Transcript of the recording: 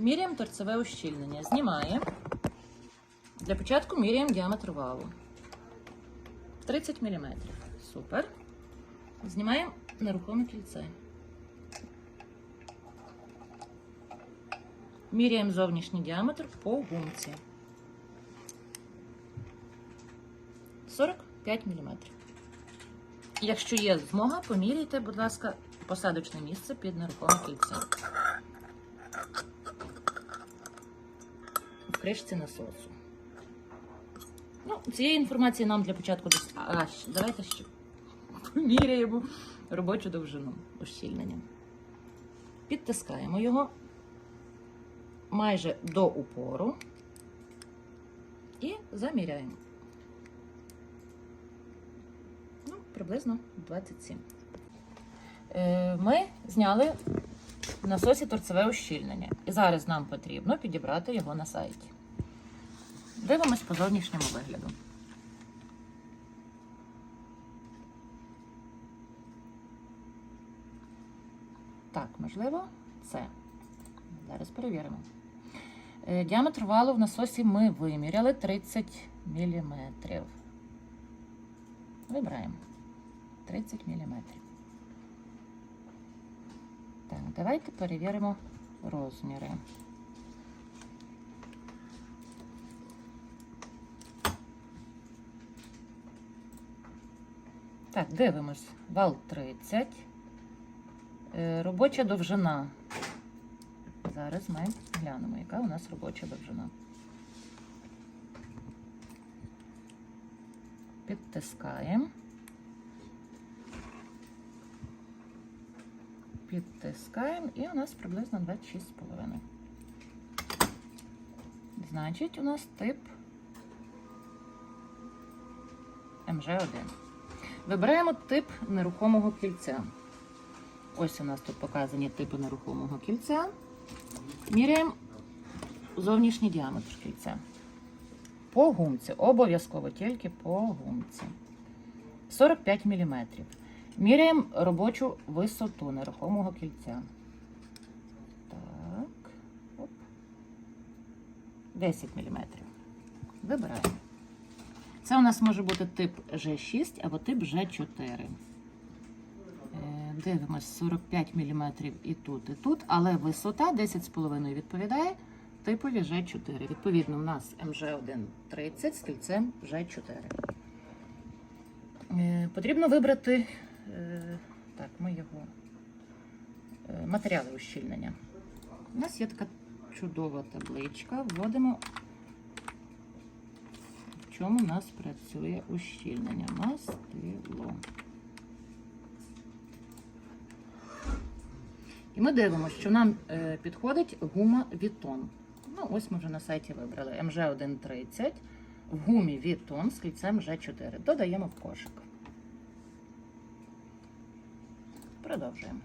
Міряємо торцеве ущільнення. Знімаємо. Для початку міряємо діаметр валу. 30 мм. Супер. Знімаємо нерухоме кільце. Міряємо зовнішній діаметр по гумці. 45 мм. Якщо є змога, поміряйте, будь ласка, посадочне місце під нерухоме кільце. Кришці насосу. Ну, цієї інформації нам для початку дос- а, ще- давайте ще поміряємо робочу довжину ущільнення. Підтискаємо його майже до упору і заміряємо. Ну, приблизно 27. Е, Ми зняли в насосі торцеве ущільнення. І зараз нам потрібно підібрати його на сайті. Дивимось по зовнішньому вигляду. Так, можливо, це. Зараз перевіримо. Е, Діаметр валу в насосі ми виміряли 30 мм. Вибираємо 30 мм. Давайте перевіримо розміри. Так, дивимось. Вал 30. Е, Робоча довжина. Зараз ми глянемо, яка у нас робоча довжина. Підтискаємо. Підтискаємо і у нас приблизно 26,5. Значить, у нас тип МЖ1. Вибираємо тип нерухомого кільця. Ось у нас тут показані типи нерухомого кільця. Міряємо зовнішній діаметр кільця. По гумці. Обов'язково тільки по гумці. 45 мм. Міряємо робочу висоту нерухомого кільця. Так. Оп. 10 мм. Вибираємо. Це у нас може бути тип G6 або тип G4. Е, Дивимось 45 мм і тут, і тут, але висота 10,5 відповідає типові G4. Відповідно, у нас МЖ1 30 з кільцем G4. Е, Потрібно вибрати так, ми його е, матеріали ущільнення. У нас є така чудова табличка. Вводимо, в чому у нас працює ущільнення. Мастило. І ми дивимося, що нам е, підходить гума Вітон. Ну, ось ми вже на сайті вибрали МЖ130 в гумі Вітон з кільцем G4. Додаємо в кошик. Продовжуємо.